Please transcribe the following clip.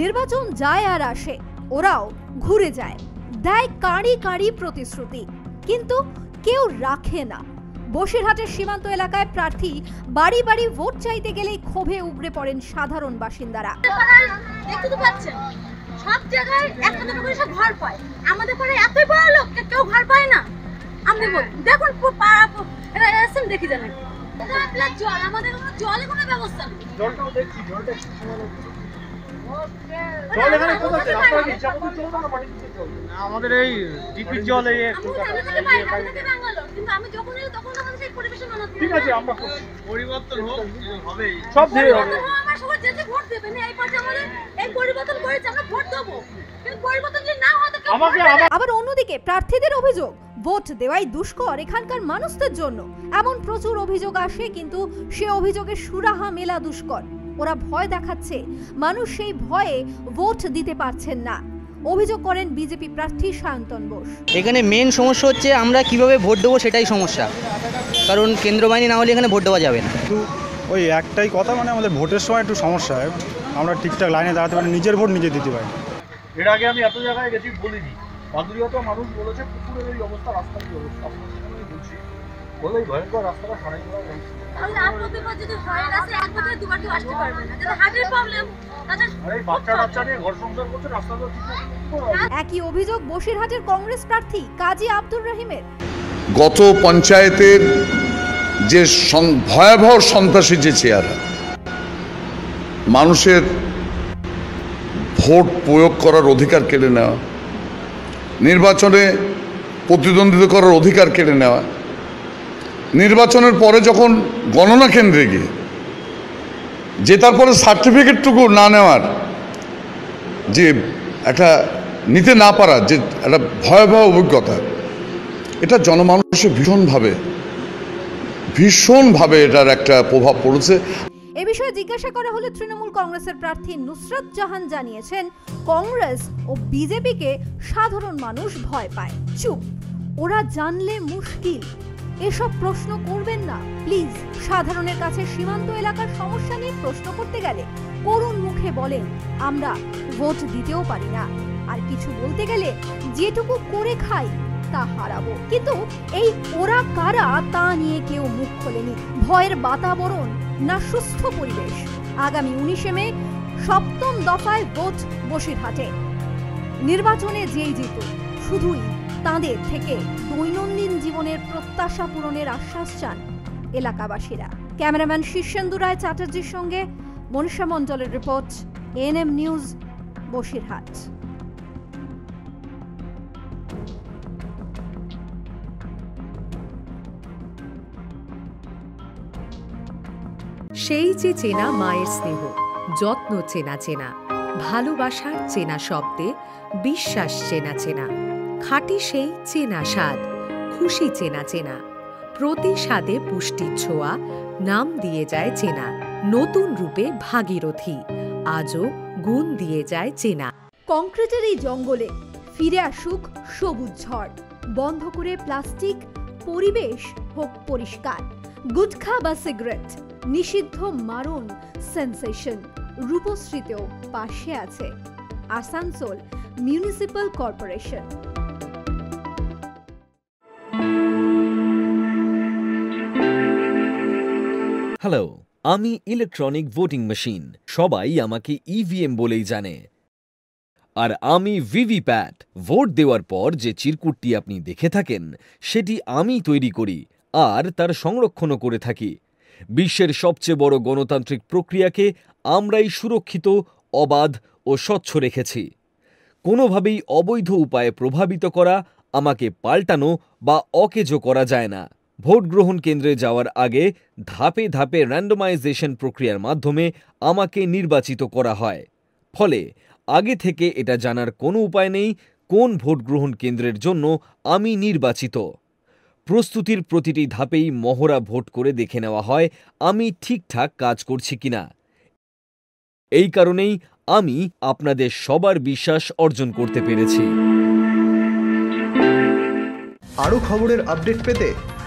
নির্বাচন যায় আর আসে ওরাও ঘুরে যায় দেয় কাঁড়ি কাঁড়ি প্রতিশ্রুতি কিন্তু কেউ রাখে না। বসিরহাটের সীমান্ত এলাকায় প্রার্থী বাড়ি বাড়ি ভোট চাইতে গেলেই ক্ষোভে উগড়ে পড়েন সাধারণ বাসিন্দারা। দেখতে তো পাচ্ছেন সব জায়গায় একটা দুটো করে সব ঘর পায়। আমাদের পরে এতই বড় লোক কেউ ঘর পায় না। আপনি বলুন দেখুন পাড়া এরা এসেছেন দেখি জানেন। জল আমাদের কোনো ব্যবস্থা নেই। জলটাও দেখছি জলটা জল এখানে রাস্তার পারি না। ইচ্ছামতো চলবে না মাটির নিচে চলবে আমাদের এই ডিপির জল এই একটু আমি ওখানে থেকে পাই, আমি থেকে ব্যাঙ্গালোর। কিন্তু আমি যখন এলি তখন আমাদের সেই পরিবেশে মানাতে ঠিক আছে আমরা পরিবর্তন হোক হবেই সব ধীরে হবে পরিবর্তন হওয়া আমার সবার যে যে ভোট দেবে না, এই পার্টি আমাদের এই পরিবর্তন করেছে, আমরা ভোট দেবো। কিন্তু পরিবর্তন যদি না হয়। আবার অন্যদিকে প্রার্থীদের অভিযোগ ভোট দেওয়াই দুষ্কর এখানকার মানুষদের জন্য এমন প্রচুর অভিযোগ আসে কিন্তু সে অভিযোগের সুরাহা মেলা দুষ্কর ওরা ভয় দেখাচ্ছে। মানুষ সেই ভয়ে ভোট দিতে পারছেন না। অভিযোগ করেন বিজেপি প্রার্থী সায়ন্তন বোস। এখানে মেন সমস্যা হচ্ছে আমরা কীভাবে ভোট দেবো সেটাই সমস্যা। কারণ কেন্দ্র বাহিনী না হলে এখানে ভোট দেওয়া যাবে না। ওই একটাই কথা মানে আমাদের ভোটের সময় একটু সমস্যা হয়। আমরা ঠিকঠাক লাইনে দাঁড়াতে পারি নিজের ভোট নিজে দিতে পারি। এর আগে আমি এত জায়গায় গেছি বলিনি। বাদুরিয়াত মানুষ বলেছে পুকুরের এই অবস্থা রাস্তার কি অবস্থা। আপনার সেখানে বলছি বলে ভয়ঙ্কর রাস্তাটা সারাই করা হয়েছে। তাহলে আর যদি এক বছরে দুবার কেউ আসতে পারবে না। যাদের হার্টের প্রবলেম? একই অভিযোগ বসিরহাটের কংগ্রেস প্রার্থী কাজী আব্দুর রহিমের গত পঞ্চায়েতের যে ভয়াবহ সন্ত্রাসী যে চেহারা মানুষের ভোট প্রয়োগ করার অধিকার কেড়ে নেওয়া নির্বাচনে প্রতিদ্বন্দ্বিতা করার অধিকার কেড়ে নেওয়া নির্বাচনের পরে যখন গণনা কেন্দ্রে গিয়ে, যে তারপরে সার্টিফিকেটটুকু না নেওয়ার, যে একটা নিতে না পারার, যে একটা ভয়াবহ অভিজ্ঞতা, এটা জনমানুষে ভীষণভাবে ভীষণভাবে এটার একটা প্রভাব পড়েছে। এ বিষয়ে জিজ্ঞাসা করা হলে তৃণমূল কংগ্রেসের প্রার্থী নুসরত জাহান জানিয়েছেন, কংগ্রেস ও বিজেপিকে সাধারণ মানুষ ভয় পায়। চুপ, ওরা জানলে মুশকিল। এসব প্রশ্ন করবেন না। প্লিজ, সাধারণের কাছে সীমান্ত এলাকার সমস্যা নিয়ে প্রশ্ন করতে গেলে করুণ মুখে বলেন, আমরা ভোট দিতেও পারি না। আর কিছু বলতে গেলে যেটুকু করে খাই, তা হারাবো। কিন্তু এই ওরা কারা, তা নিয়ে কেউ মুখ খোলেনি। ভয়ের বাতাবরণ না সুস্থ পরিবেশ। আগামী উনিশে মে, সপ্তম দফায় ভোট বসিরহাটে। নির্বাচনে যেই জিত শুধুই তাদের থেকে দৈনন্দিন জীবনের প্রত্যাশা পূরণের আশ্বাস চান এলাকাবাসীরা। ক্যামেরাম্যান শীর্ষেন্দু রায় চ্যাটার্জির সঙ্গে মনীষা মণ্ডলের রিপোর্ট এনএম নিউজ, বসিরহাট। সেই যে চেনা মায়ের স্নেহ, যত্ন চেনা চেনা, ভালোবাসার চেনা শব্দে, বিশ্বাস চেনা চেনা খাঁটি সেই চেনা স্বাদ, খুশি চেনা চেনা। প্রতি স্বাদে পুষ্টির ছোঁয়া, নাম দিয়ে যায় চেনা। নতুন রূপে ভাগীরথী, আজও গুণ দিয়ে যায় চেনা। কংক্রিটের এই জঙ্গলে ফিরে আসুক সবুজ ঝড়, বন্ধ করে প্লাস্টিক, পরিবেশ হোক পরিষ্কার। গুটখা বা সিগারেট, নিষিদ্ধ মারণ, সেন্সেশন, রূপশ্রীতেও পাশে আছে আসানসোল মিউনিসিপ্যাল কর্পোরেশন। হ্যালো আমি ইলেকট্রনিক ভোটিং মেশিন সবাই আমাকে ইভিএম বলেই জানে। আর আমি ভিভিপ্যাট ভোট দেওয়ার পর যে চিরকুটটি আপনি দেখে থাকেন, সেটি আমি তৈরি করি, আর তার সংরক্ষণও করে থাকি। বিশ্বের সবচেয়ে বড় গণতান্ত্রিক প্রক্রিয়াকে আমরাই সুরক্ষিত, অবাধ ও স্বচ্ছ রেখেছি। কোনোভাবেই অবৈধ উপায়ে প্রভাবিত করা, আমাকে পাল্টানো বা অকেজো করা যায় না। ভোট গ্রহণ কেন্দ্রে যাওয়ার আগে ধাপে ধাপে র্যান্ডমাইজেশন প্রক্রিয়ার মাধ্যমে আমাকে নির্বাচিত করা হয়। ফলে আগে থেকে এটা জানার কোনো উপায় নেই কোন ভোট গ্রহণ কেন্দ্রের জন্য আমি নির্বাচিত। প্রস্তুতির প্রতিটি ধাপেই মহড়া ভোট করে দেখে নেওয়া হয় আমি ঠিকঠাক কাজ করছি কিনা। এই কারণেই আমি আপনাদের সবার বিশ্বাস অর্জন করতে পেরেছি। আরও খবরের আপডেট পেতে